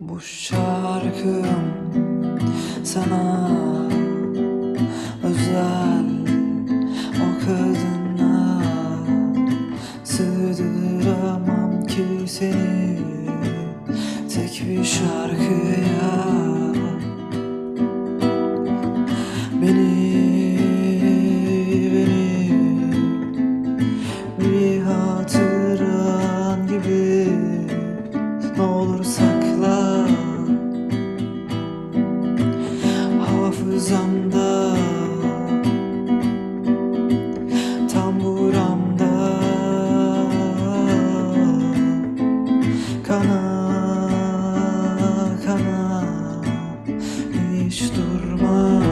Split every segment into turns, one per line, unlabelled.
Bu şarkım sana özel. O kadına sığdıramam ki seni. Tek bir şarkıya beni beni bir hatıran gibi ne olur hafızamda tam buramda. Kana kana hiç durma.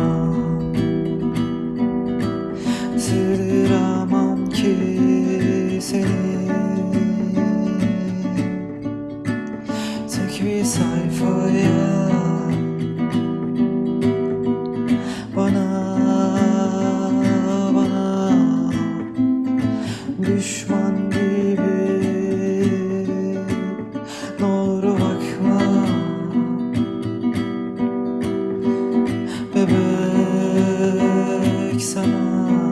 Sığdıramam ki seni. Tek bir sayfaya düşman gibi. Ne olur bakma. Bebek sana.